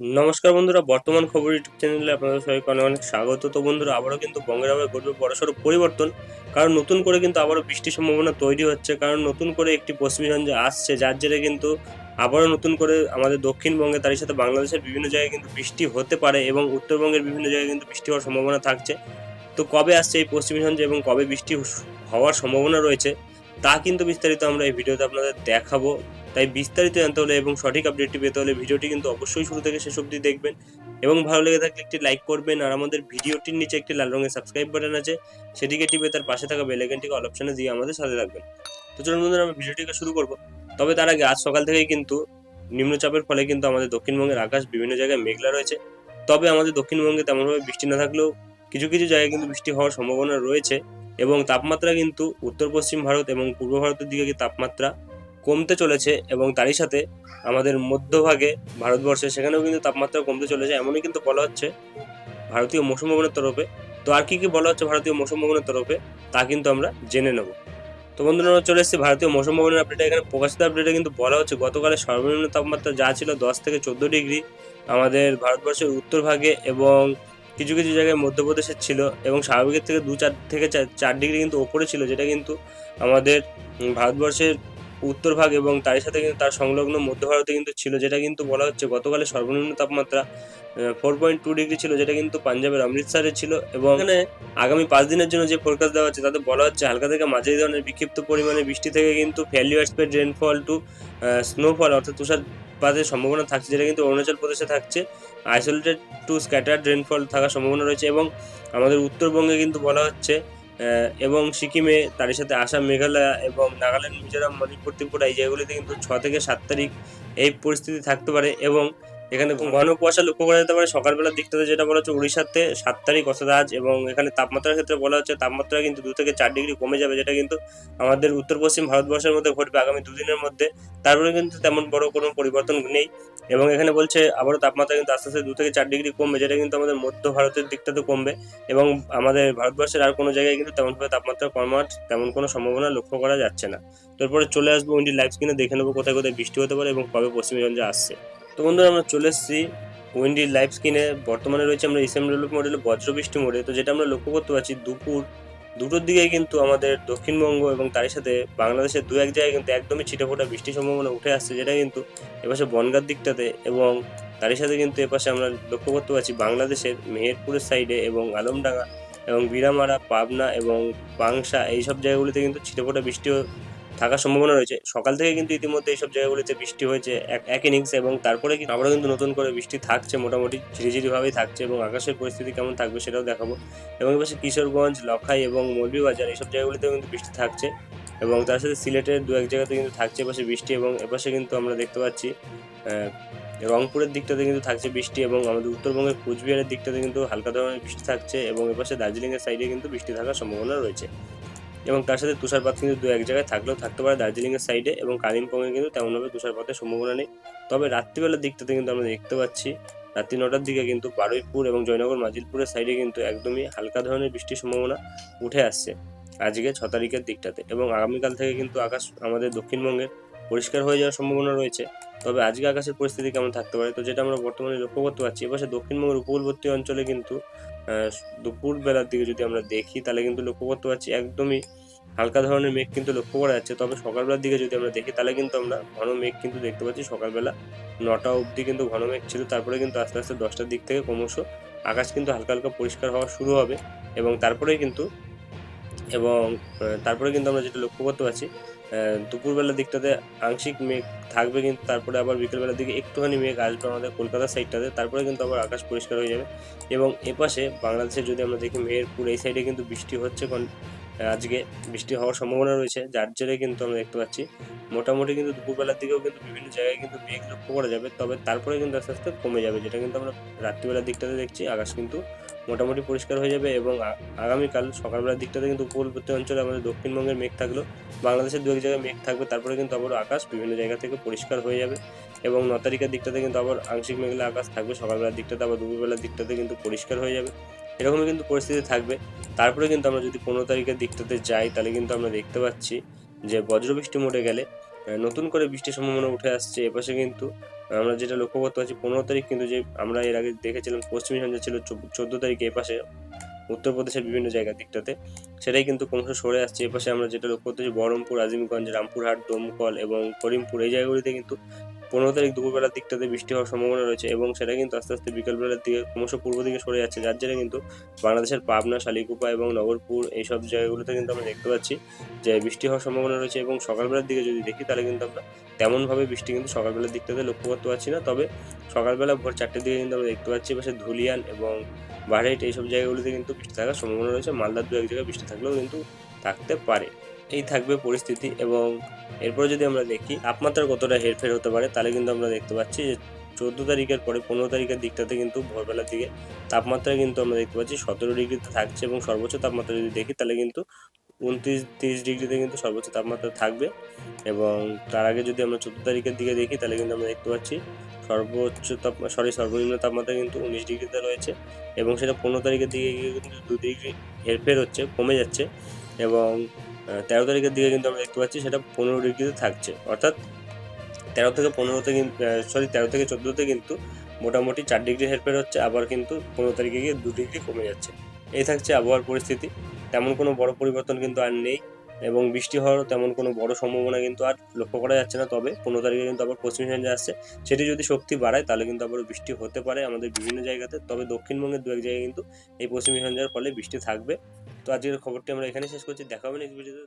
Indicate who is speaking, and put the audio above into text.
Speaker 1: নমস্কার বন্ধুরা, বর্তমান খবর ইউটিউব চ্যানেলে আপনাদের সবাইকে অনেক অনেক স্বাগত। তো বন্ধুরা, আবারও কিন্তু বঙ্গের আবার ঘটবে বড়সড় পরিবর্তন। কারণ নতুন করে কিন্তু আবারও বৃষ্টির সম্ভাবনা তৈরি হচ্ছে। কারণ নতুন করে একটি পশ্চিমী ঝঞ্ঝা আসছে, যার জেরে কিন্তু আবারও নতুন করে আমাদের দক্ষিণবঙ্গে তারই সাথে বাংলাদেশের বিভিন্ন জায়গায় কিন্তু বৃষ্টি হতে পারে এবং উত্তরবঙ্গের বিভিন্ন জায়গায় কিন্তু বৃষ্টি হওয়ার সম্ভাবনা থাকছে। তো কবে আসছে এই পশ্চিমী ঝঞ্ঝা এবং কবে বৃষ্টি হওয়ার সম্ভাবনা রয়েছে? তা কিন্তু বিস্তারিত আমরা এই ভিডিওতে আপনাদের দেখাবো। তাই বিস্তারিত জানতে হলে এবং সঠিক আপডেটটি পেতে হলে ভিডিওটি কিন্তু অবশ্যই শুরু থেকে শেষ অবধি দেখবেন এবং ভালো লেগে থাকলে একটি লাইক করবেন আর আমাদের ভিডিওটির নিচে একটি লাল রঙের সাবস্ক্রাইব বাটন আছে সেটিকে টিপে তার পাশে থাকা বেল আইকনটিকে অল অপশনে দিয়ে আমাদের সাথে রাখবেন তো চলুন বন্ধুরা, আমরা ভিডিওটিকে শুরু করব। তবে তার আগে আজ সকাল থেকেই কিন্তু নিম্নচাপের ফলে কিন্তু আমাদের দক্ষিণবঙ্গের আকাশ বিভিন্ন জায়গায় মেঘলা রয়েছে। তবে আমাদের দক্ষিণবঙ্গে তেমনভাবে বৃষ্টি না থাকলেও কিছু কিছু জায়গায় কিন্তু বৃষ্টি হওয়ার সম্ভাবনা রয়েছে। এবং তাপমাত্রা কিন্তু উত্তর, পশ্চিম ভারত এবং পূর্ব ভারতের দিকে তাপমাত্রা কমতে চলেছে এবং তারই সাথে আমাদের মধ্যভাগে ভারতবর্ষে সেখানেও কিন্তু তাপমাত্রা কমতে চলেছে, এমনই কিন্তু বলা হচ্ছে ভারতীয় মৌসুম ভবনের তরফে। তো আর কি কি বলা হচ্ছে ভারতীয় মৌসুম ভবনের তরফে, তা কিন্তু আমরা জেনে নেব। তো বন্ধুরা চলে এসেছি ভারতীয় মৌসুম ভবনের আপডেটে এখানে প্রকাশিত আপডেটে কিন্তু বলা হচ্ছে গতকালের সর্বনিম্ন তাপমাত্রা যা ছিল দশ থেকে চোদ্দ ডিগ্রি, আমাদের ভারতবর্ষের উত্তর ভাগে এবং কিছু কিছু জায়গায় মধ্যপ্রদেশের ছিল এবং স্বাভাবিকের থেকে দু চার থেকে চার- ডিগ্রি কিন্তু ওপরে ছিল, যেটা কিন্তু আমাদের ভারতবর্ষের উত্তর ভাগ এবং তার সাথে কিন্তু তার সংলগ্ন মধ্য ভারতে কিন্তু ছিল, যেটা কিন্তু বলা হচ্ছে গতকালের সর্বনিম্ন তাপমাত্রা ফোর পয়েন্ট টু ডিগ্রি ছিল, যেটা কিন্তু পাঞ্জাবের অমৃতসরে ছিল এবং এখানে আগামী পাঁচ দিনের জন্য যে ফোরকাস্ট দেওয়া হচ্ছে, তাতে বলা হচ্ছে হালকা থেকে মাঝারি ধরনের বিক্ষিপ্ত পরিমাণে বৃষ্টি থেকে কিন্তু fairly spread rainfall to snowfall অর্থাৎ তুষারপাতের সম্ভাবনা থাকছে, যেটা কিন্তু অরুণাচল প্রদেশে থাকছে। আইসোলেটেড টু স্ক্যাটার্ড রেনফল থাকার সম্ভাবনা রয়েছে এবং আমাদের উত্তরবঙ্গে কিন্তু বলা হচ্ছে এবং সিকিমে তার সাথে আসাম, মেঘালয় এবং নাগাল্যান্ড, মিজোরাম, মণিপুর, ত্রিপুরা এই জায়গাগুলিতে কিন্তু ছ থেকে সাত তারিখ এই পরিস্থিতি থাকতে পারে এবং এখানে ঘন কুয়াশা লক্ষ্য করা যেতে পারে। সকালবেলার দিকটাতে যেটা বলা হচ্ছে উড়িষ্যাতে সাত তারিখ অর্থাৎ আজ এবং এখানে তাপমাত্রার ক্ষেত্রে বলা হচ্ছে তাপমাত্রা কিন্তু দু থেকে চার ডিগ্রি কমে যাবে যেটা কিন্তু আমাদের উত্তর পশ্চিম ভারতবর্ষের মধ্যে ঘটবে আগামী দুদিনের মধ্যে। তারপরে কিন্তু তেমন বড় কোনো পরিবর্তন নেই এবং এখানে বলছে আবারও তাপমাত্রা কিন্তু আস্তে আস্তে দু থেকে চার ডিগ্রি কমবে যেটা কিন্তু আমাদের মধ্য ভারতের দিকটাতে কমবে এবং আমাদের ভারতবর্ষের আর কোনো জায়গায় কিন্তু তেমনভাবে তাপমাত্রা কমার তেমন কোনো সম্ভাবনা লক্ষ্য করা যাচ্ছে না। তারপরে চলে আসব উইন্ডি লাইভ স্ক্রিনে দেখে নেব কোথায় কোথায় বৃষ্টি হতে পারে এবং কবে পশ্চিমগঞ্জে আসছে। তো বন্ধুরা, আমরা চলে এসেছি উইন্ডি লাইভ স্ক্রিনে বর্তমানে রয়েছে আমরা ইসএম ডেভেলপ মডেলে বজ্রবৃষ্টি মোডে তো যেটা আমরা লক্ষ্য করতে পারছি, দুপুর দুটোর দিকে কিন্তু আমাদের দক্ষিণবঙ্গ এবং তারই সাথে বাংলাদেশের দু এক জায়গায় কিন্তু একদমই ছিটেফোঁটা বৃষ্টির সম্ভাবনা উঠে আসছে, যেটা কিন্তু এপাশে বনগার দিকটাতে এবং তারই সাথে কিন্তু এপাশে আমরা লক্ষ্য করতে পারছি বাংলাদেশের মেহেরপুরের সাইডে এবং আলমডাঙ্গা এবং বিরামারা পাবনা এবং পাংশা এইসব জায়গাগুলিতে কিন্তু ছিটেফোঁটা বৃষ্টিও থাকার সম্ভাবনা রয়েছে। সকাল থেকে কিন্তু ইতিমধ্যে এইসব জায়গাগুলিতে বৃষ্টি হয়েছে এক ইনিংস এবং তারপরে কিন্তু আবারও কিন্তু নতুন করে বৃষ্টি থাকছে, মোটামুটি ঝিরিঝিরিভাবেই থাকছে এবং আকাশের পরিস্থিতি কেমন থাকবে সেটাও দেখাবো। এবং এপাশে কিশোরগঞ্জ, লখাই এবং মৌলভীবাজার এইসব জায়গাগুলিতেও কিন্তু বৃষ্টি থাকছে এবং তার সাথে সিলেটের দু এক জায়গাতে কিন্তু থাকছে এপাশে বৃষ্টি এবং এপাশে কিন্তু আমরা দেখতে পাচ্ছি রংপুরের দিকটাতে কিন্তু থাকছে বৃষ্টি এবং আমাদের উত্তরবঙ্গের কুচবিহারের দিকটাতে কিন্তু হালকা ধরনের বৃষ্টি থাকছে এবং এপাশে দার্জিলিংয়ের সাইডে কিন্তু বৃষ্টি থাকার সম্ভাবনা রয়েছে। এবং তার সাথে তুষারপাত কিন্তু দু এক জায়গায় থাকলেও থাকতে পারে দার্জিলিংয়ের সাইডে এবং কালিম্পংয়ে কিন্তু তেমনভাবে তুষারপাতের সম্ভাবনা নেই। তবে রাত্রিবেলার দিকটাতে কিন্তু আমরা দেখতে পাচ্ছি, রাত্রি নটার দিকে কিন্তু বারুইপুর এবং জয়নগর মাজিলপুরের সাইডে কিন্তু একদমই হালকা ধরনের বৃষ্টির সম্ভাবনা উঠে আসছে আজকে ছ তারিখের দিকটাতে এবং আগামীকাল থেকে কিন্তু আকাশ আমাদের দক্ষিণবঙ্গের পরিষ্কার হয়ে যাওয়ার সম্ভাবনা রয়েছে। তবে আজকে আকাশের পরিস্থিতি কেমন থাকতে পারে, তো যেটা আমরা বর্তমানে লক্ষ্য করতে পারছি এবার দক্ষিণবঙ্গের উপকূলবর্তী অঞ্চলে কিন্তু আহ, দুপুর বেলার দিকে যদি আমরা দেখি তাহলে কিন্তু লক্ষ্য করতে পারছি একদমই হালকা ধরনের মেঘ কিন্তু লক্ষ্য করা যাচ্ছে। তবে সকালবেলার দিকে যদি আমরা দেখি তাহলে কিন্তু আমরা ঘন মেঘ কিন্তু দেখতে পাচ্ছি। সকালবেলা নটা অবধি কিন্তু ঘন মেঘ ছিল। তারপরে কিন্তু আস্তে আস্তে দশটার দিক থেকে ক্রমশ আকাশ কিন্তু হালকা হালকা পরিষ্কার হওয়া শুরু হবে। এবং তারপরে কিন্তু এবং তারপরে কিন্তু আমরা যেটা লক্ষ্য করতে পারছি দুপুরবেলার দিকটাতে আংশিক মেঘ থাকবে কিন্তু তারপরে আবার বিকেলবেলার দিকে একটুখানি মেঘ আসবে আমাদের কলকাতার সাইডটাতে তারপরে কিন্তু আবার আকাশ পরিষ্কার হয়ে যাবে। এবং এপাশে বাংলাদেশে যদি আমরা দেখি মেহেরপুর, এই সাইডে কিন্তু বৃষ্টি হচ্ছে আজকে বৃষ্টি হওয়ার সম্ভাবনা রয়েছে, যার জেরে কিন্তু আমরা দেখতে পাচ্ছি মোটামুটি কিন্তু দুপুরবেলার দিকেও কিন্তু বিভিন্ন জায়গায় কিন্তু মেঘ লক্ষ্য করা যাবে, তবে তারপরে কিন্তু আস্তে আস্তে কমে যাবে, যেটা কিন্তু আমরা রাত্রিবেলার দিকটাতে দেখছি, আকাশ কিন্তু মোটামুটি পরিষ্কার হয়ে যাবে এবং আগামীকাল সকালবেলার দিকটাতে কিন্তু উপকূলবর্তী অঞ্চলে আমাদের দক্ষিণবঙ্গের মেঘ থাকলেও বাংলাদেশের দু এক জায়গায় মেঘ থাকবে, তারপরে কিন্তু আবার আকাশ বিভিন্ন জায়গা থেকে পরিষ্কার হয়ে যাবে এবং ন তারিখের দিকটাতে কিন্তু আবার আংশিক মেঘলা আকাশ থাকবে, সকালবেলার দিকটাতে আবার দুপুরবেলার দিকটাতে কিন্তু পরিষ্কার হয়ে যাবে। এরকমই কিন্তু পরিস্থিতি থাকবে। তারপরে কিন্তু আমরা যদি পনেরো তারিখের দিকটাতে যাই, তাহলে কিন্তু আমরা দেখতে পাচ্ছি যে বজ্রবৃষ্টি মোড়ে গেলে নতুন করে বৃষ্টির সম্ভাবনা উঠে আসছে। এপাশে কিন্তু আমরা যেটা লক্ষ্য করতে পারছি, পনেরো তারিখ কিন্তু যে আমরা এর আগে দেখেছিলাম, পশ্চিমী ঝঞ্ঝা ছিল চোদ্দ তারিখে এপাশে উত্তরপ্রদেশের বিভিন্ন জায়গার দিকটাতে। সেটাই কিন্তু ক্রমশ সরে আসছে। এপাশে আমরা যেটা লক্ষ্য করতেছি বহরমপুর, আজিমগঞ্জ, রামপুরহাট, দমকল এবং করিমপুর, এই জায়গাগুলিতে কিন্তু পনেরো তারিখ দুপুরবেলার দিকটাতে বৃষ্টি হওয়ার সম্ভাবনা রয়েছে এবং সেটা কিন্তু আস্তে আস্তে বিকালবেলার দিকে ক্রমশ পূর্ব দিকে সরে যাচ্ছে। যার জন্য কিন্তু বাংলাদেশের পাবনা, শালিকুপা এবং নগরপুর এইসব জায়গাগুলোতে কিন্তু আমরা দেখতে পাচ্ছি যে বৃষ্টি হওয়ার সম্ভাবনা রয়েছে এবং সকালবেলার দিকে যদি দেখি তাহলে কিন্তু আমরা তেমনভাবে বৃষ্টি কিন্তু সকালবেলার দিকটাতে লক্ষ্য করতে পারছি না। তবে সকালবেলা ভোর চারটের দিকে কিন্তু আমরা দেখতে পাচ্ছি পাশে ধুলিয়ান এবং বারহাইট এইসব জায়গাগুলিতে কিন্তু বৃষ্টি থাকার সম্ভাবনা রয়েছে। মালদার দু এক জায়গায় বৃষ্টি থাকলেও কিন্তু থাকতে পারে। এই থাকবে পরিস্থিতি এবং এরপরে যদি আমরা দেখি তাপমাত্রা কতটা হেরফের হতে পারে, তাহলে কিন্তু আমরা দেখতে পাচ্ছি যে চোদ্দ তারিখের পরে পনেরো তারিখের দিকটাতে কিন্তু ভোরবেলার দিকে তাপমাত্রা কিন্তু আমরা দেখতে পাচ্ছি সতেরো ডিগ্রিতে থাকছে এবং সর্বোচ্চ তাপমাত্রা যদি দেখি, তাহলে কিন্তু উনত্রিশ, তিরিশ ডিগ্রিতে কিন্তু সর্বোচ্চ তাপমাত্রা থাকবে এবং তার আগে যদি আমরা চোদ্দ তারিখের দিকে দেখি, তাহলে কিন্তু আমরা দেখতে পাচ্ছি সর্বোচ্চ তাপ, সরি, সর্বনিম্ন তাপমাত্রা কিন্তু উনিশ ডিগ্রিতে রয়েছে এবং সেটা পনেরো তারিখের দিকে গিয়ে কিন্তু দু ডিগ্রি হেরফের হচ্ছে, কমে যাচ্ছে এবং তেরো তারিখের দিকে কিন্তু আমরা দেখতে পাচ্ছি সেটা পনেরো ডিগ্রিতে থাকছে। অর্থাৎ তেরো থেকে পনেরোতে কিন্তু সরি তেরো থেকে চোদ্দোতে কিন্তু মোটামুটি চার ডিগ্রি হেরফের হচ্ছে, আবার কিন্তু পনেরো তারিখে গিয়ে দু ডিগ্রি কমে যাচ্ছে। এই থাকছে আবহাওয়ার পরিস্থিতি। তেমন কোনো বড় পরিবর্তন কিন্তু আর নেই এবং বৃষ্টি হওয়ারও তেমন কোনো বড় সম্ভাবনা কিন্তু আর লক্ষ্য করা যাচ্ছে না। তবে পনেরো তারিখে কিন্তু আবার পশ্চিম ঝঞ্ঝা আসছে। সেটি যদি শক্তি বাড়ায়, তাহলে কিন্তু আবার বৃষ্টি হতে পারে আমাদের বিভিন্ন জায়গাতে। তবে দক্ষিণবঙ্গের দু এক জায়গায় কিন্তু এই পশ্চিমী ঝঞ্ঝার ফলে বৃষ্টি থাকবে। তো আজকের খবরটি আমরা এখানে শেষ করছি। দেখা হবে নেক্সট ভিডিওতে